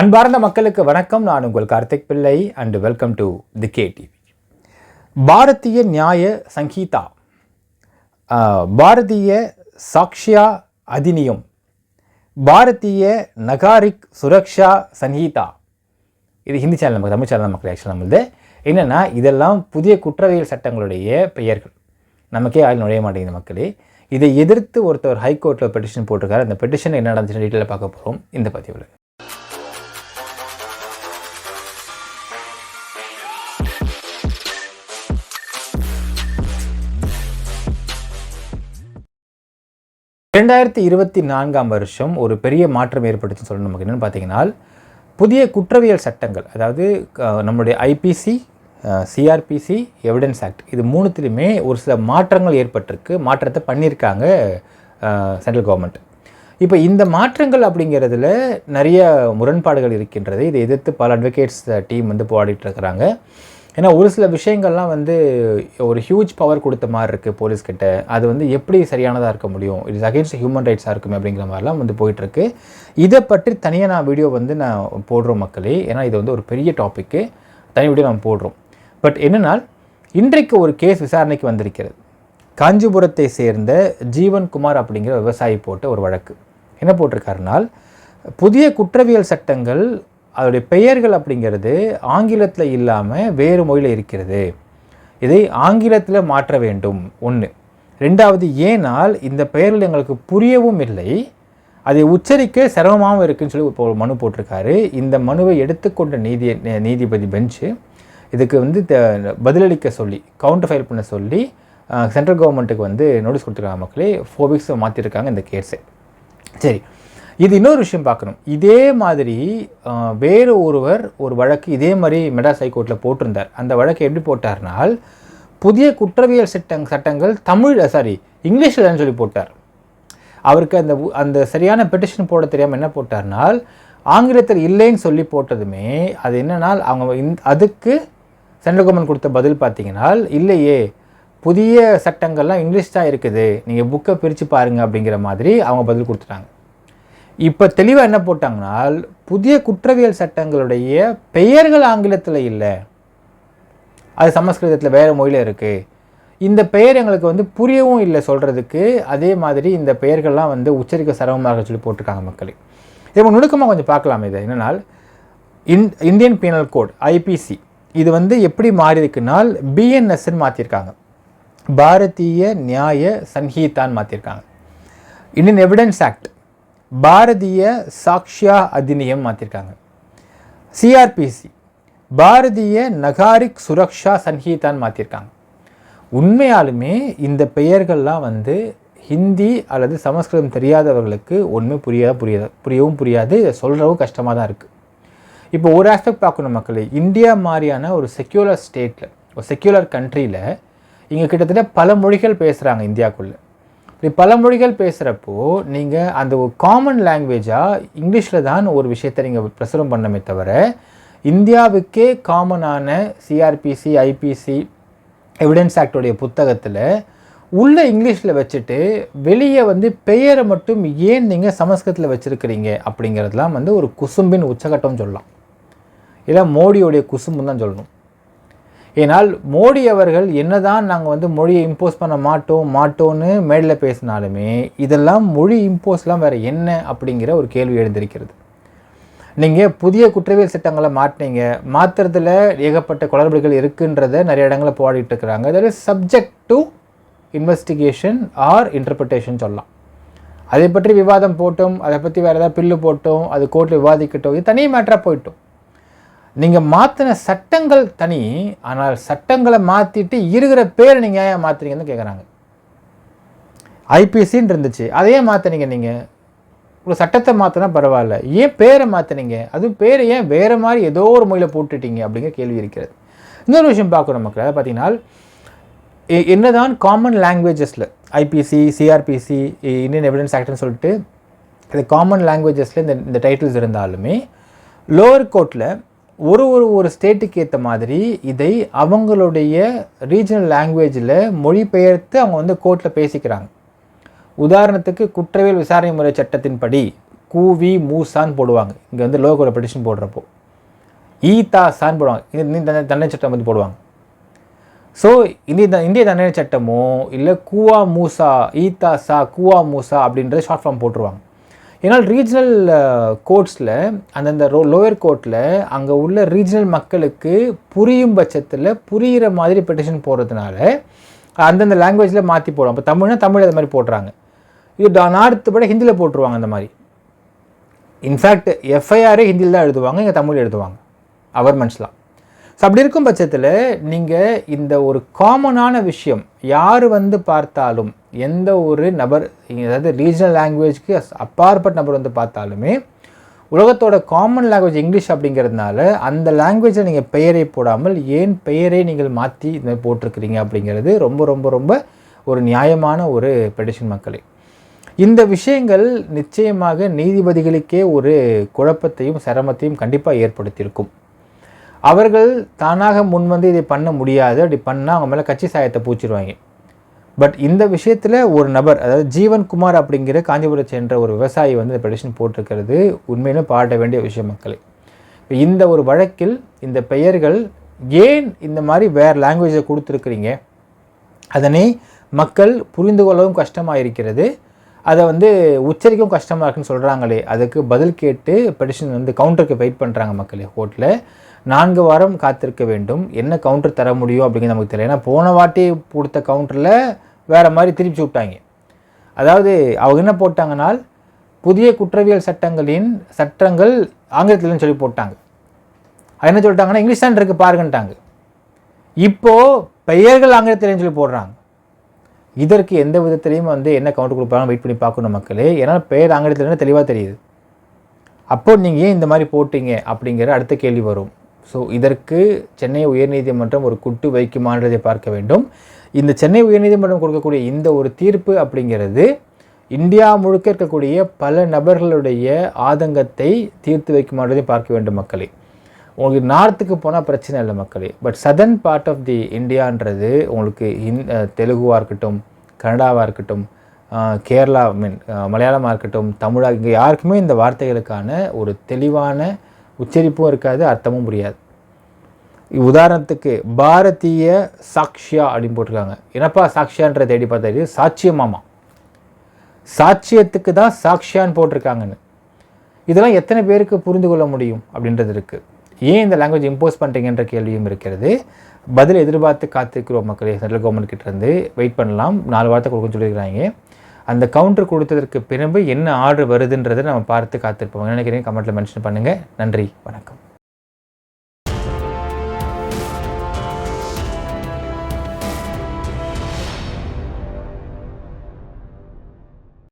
அன்பார்ந்த மக்களுக்கு வணக்கம். நான் உங்கள் Karthik Pillai and welcome to the K TV Bharatiya Nyaya Sanhita Bharatiya சாக்ஷியா Adhiniyam Bharatiya Nagarik Suraksha Sangeetha. இது ஹிந்தி சேனல் நமக்கு தமிழ் சேனல் மக்கள் ஆக்சுவலாக நம்மளது. என்னென்னா இதெல்லாம் புதிய குற்றவியல் சட்டங்களுடைய பெயர்கள். நமக்கே ஆள் நுழைய மாட்டேங்குது மக்களே. இதை எதிர்த்து ஒருத்தர் ஹைகோர்ட்டில் பெட்டிஷன் போட்டிருக்காரு. அந்த பெட்டிஷன் என்ன நடந்துச்சுன்னு டீட்டெயிலாக பார்க்க போகிறோம் இந்த பதிவில். ரெண்டாயிரத்தி இருபத்தி நான்காம் வருஷம் ஒரு பெரிய மாற்றம் ஏற்பட்டுச்சுன்னு சொல்லணும் நமக்கு என்னென்னு பார்த்தீங்கன்னா புதிய குற்றவியல் சட்டங்கள் அதாவது நம்முடைய நம்மளுடைய ஐபிசி சிஆர்பிசி எவிடன்ஸ் ஆக்ட் இது மூணுத்துலையுமே ஒரு சில மாற்றங்கள் ஏற்பட்டிருக்கு மாற்றத்தை பண்ணியிருக்காங்க சென்ட்ரல் கவர்மெண்ட் இப்போ இந்த மாற்றங்கள் அப்படிங்கிறதுல நிறைய முரண்பாடுகள் இருக்கின்றது இதை எதிர்த்து பல அட்வொகேட்ஸ் டீம் வந்து போராடிட்டு இருக்கிறாங்க. ஏன்னா ஒரு சில விஷயங்கள்லாம் வந்து ஒரு ஹியூஜ் பவர் கொடுத்த மாதிரி இருக்குது போலீஸ்கிட்ட. அது வந்து எப்படி சரியானதாக இருக்க முடியும்? இட் இஸ் அகேன்ஸ்ட் ஹியூமன் ரைட்ஸாக இருக்குமே அப்படிங்கிற மாதிரிலாம் வந்து போயிட்டுருக்கு. இதை பற்றி தனியாக நான் வீடியோ வந்து நான் போடுறோம் மக்களே. ஏன்னா இது வந்து ஒரு பெரிய டாப்பிக்கு தனி வீடியோ நம்ம போடுறோம். பட் என்னென்னால் இன்றைக்கு ஒரு கேஸ் விசாரணைக்கு வந்திருக்கிறது. காஞ்சிபுரத்தை சேர்ந்த ஜீவன் குமார் அப்படிங்கிற விவசாயி போட்ட ஒரு வழக்கு. என்ன போட்டிருக்காருனால் புதிய குற்றவியல் சட்டங்கள் அதோடைய பெயர்கள் அப்படிங்கிறது ஆங்கிலத்தில் இல்லாமல் வேறு மொழியில் இருக்கிறது. இதை ஆங்கிலத்தில் மாற்ற வேண்டும். ஒன்று ரெண்டாவது ஏனால் இந்த பெயர்கள் எங்களுக்கு புரியவும் இல்லை. அதை உச்சரிக்க சிரமமாகவும் இருக்குன்னு சொல்லி இப்போ ஒரு மனு போட்டிருக்காரு. இந்த மனுவை எடுத்துக்கொண்ட நீதி நீதிபதி பெஞ்சு இதுக்கு வந்து த- பதிலளிக்க சொல்லி கவுண்டர் ஃபைல் பண்ண சொல்லி சென்ட்ரல் கவர்மெண்ட்டுக்கு வந்து நோட்டீஸ் கொடுத்துருக்காங்க மக்களே. ஃபோர் வீக்ஸ் மாற்றிருக்காங்க இந்த கேஸை சரி. இது இன்னொரு விஷயம் பார்க்கணும். இதே மாதிரி வேறு ஒருவர் ஒரு வழக்கு இதே மாதிரி மெட்ராஸ் ஹைகோர்ட்டில் போட்டிருந்தார். அந்த வழக்கு எப்படி போட்டார்னால் புதிய குற்றவியல் சட்டங் சட்டங்கள் தமிழ் சாரி இங்கிலீஷில் சொல்லி போட்டார். அவருக்கு அந்த அந்த சரியான பெட்டிஷன் போட தெரியாமல் என்ன போட்டார்னால் ஆங்கிலத்தில் இல்லைன்னு சொல்லி போட்டதுமே அது என்னென்னால் அவங்க இந் அதுக்கு சென்ட்ரல் கவர்மெண்ட் கொடுத்த பதில் பார்த்தீங்கன்னா இல்லையே புதிய சட்டங்கள்லாம் இங்கிலீஷ் தான் இருக்குது நீங்கள் புக்கை பிரித்து பாருங்க அப்படிங்கிற மாதிரி அவங்க பதில் கொடுத்துட்டாங்க. இப்போ தெளிவாக என்ன போட்டாங்கன்னால் புதிய குற்றவியல் சட்டங்களுடைய பெயர்கள் ஆங்கிலத்தில் இல்லை. அது சமஸ்கிருதத்தில் வேறு மொழியில் இருக்குது இந்த பெயர் எங்களுக்கு வந்து புரியவும் இல்லை சொல்கிறதுக்கு அதே மாதிரி இந்த பெயர்கள்லாம் வந்து உச்சரிக்க சிரமமாக சொல்லி போட்டிருக்காங்க மக்களே. இப்போ நுணுக்கமாக கொஞ்சம் பார்க்கலாம் இது. என்னென்னால் in Indian penal code IPC இது வந்து எப்படி மாறி இருக்குன்னால் பிஎன்எஸ்ன்னு மாற்றிருக்காங்க பாரதிய நியாய சன்ஹீதான்னு மாற்றிருக்காங்க Indian evidence act Bharatiya Sakshya Adhiniyam மாற்றிருக்காங்க சிஆர்பிசி பாரதிய நகாரிக் சுரக்ஷா சன்ஹீதான் மாற்றிருக்காங்க உண்மையாலுமே இந்த பெயர்கள்லாம் வந்து ஹிந்தி அல்லது சமஸ்கிருதம் தெரியாதவர்களுக்கு ஒன்றுமே புரியாத புரியாத புரியவும் புரியாது இதை சொல்கிறவும் கஷ்டமாக தான் இருக்குது இப்போ ஒரு ஆஸ்பெக்ட் பார்க்கணும் மக்களே. இந்தியா மாதிரியான ஒரு செக்யூலர் ஸ்டேட்டில் ஒரு செக்யூலர் கண்ட்ரியில் இங்கே கிட்டத்தட்ட பல மொழிகள் பேசுகிறாங்க இந்தியாவுக்குள்ளே இப்படி பல மொழிகள் பேசுகிறப்போ நீங்கள் அந்த ஒரு காமன் லாங்குவேஜாக இங்கிலீஷில் தான் ஒரு விஷயத்தை நீங்கள் பிரசுரம் பண்ணமே தவிர இந்தியாவுக்கே காமனான சிஆர்பிசி ஐபிசி எவிடன்ஸ் ஆக்டோடைய புத்தகத்தில் உள்ள இங்கிலீஷில் வச்சுட்டு வெளியே வந்து பெயரை மட்டும் ஏன் நீங்கள் சமஸ்கிருதத்தில் வச்சுருக்கிறீங்க அப்படிங்கிறதுலாம் வந்து ஒரு குசும்பின் உச்சகட்டம் சொல்லலாம். இல்லை மோடியோடைய குசும்புன்னு தான் சொல்லணும். ஏனால் மோடி அவர்கள் என்னதான் நாங்கள் வந்து மொழியை இம்போஸ் பண்ண மாட்டோம் மாட்டோன்னு மேடையில் பேசினாலுமே இதெல்லாம் மொழி இம்போஸ்லாம் வேறு என்ன அப்படிங்கிற ஒரு கேள்வி எழுந்திருக்கிறது. நீங்கள் புதிய குற்றவியல் சட்டங்களை மாட்டினீங்க மாற்றுறதுல ஏகப்பட்ட குளறுபடிகள் இருக்குன்றத நிறைய இடங்களில் போராடிட்டு இருக்கிறாங்க. That subject to investigation or interpretation சொல்லலாம். அதை பற்றி விவாதம் போட்டோம் அதை பற்றி வேறு ஏதாவது பில்லு போட்டோம் அது கோர்ட்டில் விவாதிக்கட்டும் இது தனி மேட்டராக போயிட்டோம். நீங்கள் மாற்றின சட்டங்கள் தனி ஆனால் சட்டங்களை மாற்றிட்டு இருக்கிற பேரை நீங்கள் ஏன் மாற்றுறீங்கன்னு கேட்குறாங்க ஐபிசின்னு இருந்துச்சு அதையே மாற்றினீங்க நீங்கள் ஒரு சட்டத்தை மாற்றினா பரவாயில்ல. ஏன் பேரை மாற்றினீங்க அதுவும் பேரை ஏன் வேறு மாதிரி ஏதோ ஒரு மொழியில் போட்டுட்டீங்க அப்படிங்கிற கேள்வி இருக்கிறது. இன்னொரு விஷயம் பார்க்குறோம் மக்கள் அதை பார்த்தீங்கன்னா என்ன என்னதான் காமன் லாங்குவேஜஸில் ஐபிசி சிஆர்பிசி இந்தியன் எவிடன்ஸ் ஆக்ட்னு சொல்லிட்டு இது காமன் லாங்குவேஜஸில் இந்த இந்த டைட்டில்ஸ் இருந்தாலுமே லோவர் கோர்ட்டில் ஒரு ஒரு ஒரு ஸ்டேட்டுக்கு ஏற்ற மாதிரி இதை அவங்களுடைய ரீஜனல் லாங்குவேஜில் மொழிபெயர்த்து அவங்க வந்து கோர்ட்டில் பேசிக்கிறாங்க. உதாரணத்துக்கு குற்றவியல் விசாரணை முறை சட்டத்தின்படி கூவி மூசான்னு போடுவாங்க. இங்கே வந்து லோகோட பெட்டிஷன் போடுறப்போ. ஈதா சான்னு போடுவாங்க. இது இந்த தண்டனை சட்டம் வந்து போடுவாங்க. ஸோ இந்திய இந்திய தண்டனை சட்டமோ இல்லை கூவா மூசா ஈதா சா கூவா மூசா அப்படின்ற ஷார்ட் ஃபார்ம் போட்டுருவாங்க. ஏன்னால் ரீஜனல் கோர்ட்ஸில் அந்தந்த ரோ லோயர் கோர்ட்டில் அங்கே உள்ள ரீஜனல் மக்களுக்கு புரியும் பட்சத்தில் புரிகிற மாதிரி பெட்டிஷன் போடுறதுனால அந்தந்த லாங்குவேஜில் மாற்றி போடுவோம் இப்போ தமிழ்னா தமிழ் அது மாதிரி போடுறாங்க. இது நார்த்து பட ஹிந்தியில் போட்டுருவாங்க அந்த மாதிரி. இன்ஃபேக்ட் எஃப்ஐஆரே ஹிந்தியில் தான் எழுதுவாங்க இங்கே தமிழ் எழுதுவாங்க. அவர்மெண்ட்ஸ்லாம் ஸோ அப்படி இருக்கும் பட்சத்தில் நீங்கள் இந்த ஒரு காமனான விஷயம் யார் வந்து பார்த்தாலும் எந்த ஒரு நபர் அதாவது ரீஜனல் லாங்குவேஜ்க்கு அப்பாற்பட்ட நபர் வந்து பார்த்தாலுமே உலகத்தோட காமன் லாங்குவேஜ் இங்கிலீஷ் அப்படிங்கிறதுனால அந்த லாங்குவேஜில் நீங்கள் பெயரை போடாமல் ஏன் பெயரை நீங்கள் மாற்றி இந்த போட்டிருக்கிறீங்க அப்படிங்கிறது ரொம்ப ரொம்ப ரொம்ப ஒரு நியாயமான ஒரு பெடிஷன் மக்களே. இந்த விஷயங்கள் நிச்சயமாக நீதிபதிகளுக்கே ஒரு குழப்பத்தையும் சிரமத்தையும் கண்டிப்பாக ஏற்படுத்தியிருக்கும். அவர்கள் தானாக முன் வந்து இதை பண்ண முடியாது. அப்படி பண்ணால் அவங்க மேலே கட்சி சாயத்தை பூச்சிடுவாங்க பட் இந்த விஷயத்தில் ஒரு நபர் அதாவது ஜீவன் குமார் அப்படிங்கிற காஞ்சிபுரம் சென்ற ஒரு விவசாயி வந்து இந்த பெடிஷன் போட்டிருக்கிறது. உண்மையிலும் பாராட்ட வேண்டிய விஷயம் மக்களை. இந்த ஒரு வழக்கில் இந்த பெயர்கள் ஏன் இந்த மாதிரி வேறு லாங்குவேஜை கொடுத்துருக்குறீங்க? அதனை மக்கள் புரிந்து கொள்ளவும் கஷ்டமாக இருக்கிறது அதை வந்து உச்சரிக்கவும் கஷ்டமாக இருக்குன்னு சொல்கிறாங்களே அதுக்கு பதில் கேட்டு பெடிஷன் வந்து கவுண்டருக்கு வெயிட் பண்ணுறாங்க மக்களே கோர்ட்டில் நான்கு வாரம் காத்திருக்க வேண்டும். என்ன கவுண்டர் தர முடியும் அப்படிங்கிறது நமக்கு தெரியல. ஏன்னா போன வாட்டி கொடுத்த கவுண்டரில் வேறு மாதிரி திருப்பி விட்டாங்க. அதாவது அவங்க என்ன போட்டாங்கன்னா புதிய குற்றவியல் சட்டங்களின் சட்டங்கள் ஆங்கிலத்தில்னு சொல்லி போட்டாங்க. அது என்ன சொல்லிட்டாங்கன்னா இங்கிலீஷ் தான் இருக்குது பாருங்கன்ட்டாங்க. இப்போது பெயர்கள் ஆங்கிலத்தில்னு சொல்லி போடுறாங்க. இதற்கு எந்த விதத்திலையும் வந்து என்ன கவுண்டர் கொடுப்பாங்க வெயிட் பண்ணி பார்க்கணும் மக்களே. ஏன்னா பெயர் ஆங்கிலத்தில் தெளிவாக தெரியுது. அப்போ நீங்கள் ஏன் இந்த மாதிரி போட்டீங்க அப்படிங்கிற அடுத்த கேள்வி வரும். ஸோ இதற்கு சென்னை உயர்நீதிமன்றம் ஒரு குட்டு வைக்குமான்றதை பார்க்க வேண்டும். இந்த சென்னை உயர்நீதிமன்றம் கொடுக்கக்கூடிய இந்த ஒரு தீர்ப்பு அப்படிங்கிறது இந்தியா முழுக்க இருக்கக்கூடிய பல நபர்களுடைய ஆதங்கத்தை தீர்த்து வைக்குமான்றதை பார்க்க வேண்டும் மக்களே. உங்களுக்கு நார்த்துக்கு போனால் பிரச்சனை இல்லை மக்களே. But southern part of the இந்தியான்றது உங்களுக்கு இந் தெலுங்குவாக இருக்கட்டும் கனடாவாக இருக்கட்டும் கேரளா மீன் மலையாளமாக இருக்கட்டும் தமிழாக இங்கே யாருக்குமே இந்த வார்த்தைகளுக்கான ஒரு தெளிவான உச்சரிப்பும் இருக்காது அர்த்தமும் புரியாது. உதாரணத்துக்கு பாரதிய சாக்ஷியா அப்படின்னு போட்டிருக்காங்க. என்னப்பா சாக்ஷியான்ற தேடி பார்த்தா சாட்சியமாமா சாட்சியத்துக்கு தான் சாக்ஷியான்னு போட்டிருக்காங்கன்னு. இதெல்லாம் எத்தனை பேருக்கு புரிந்து கொள்ள முடியும் அப்படின்றது இருக்குது ஏன் இந்த லாங்குவேஜ் இம்போஸ் பண்ணுறீங்கன்ற கேள்வியும் இருக்கிறது. பதில் எதிர்பார்த்து காத்திருக்கிறோம் மக்களே சென்ட்ரல் கவர்மெண்ட் கிட்டேருந்து வெயிட் பண்ணலாம். நாலு வாரத்தை கொடுக்க சொல்லியிருக்கிறாங்க. அந்த கவுண்டர் கொடுத்ததற்கு பிறகு என்ன ஆர்டர் வருதுன்றதை நம்ம பார்த்து காத்திருப்போம். நினைக்கிறேன் கமெண்ட்டில் மென்ஷன் பண்ணுங்கள் நன்றி. வணக்கம்.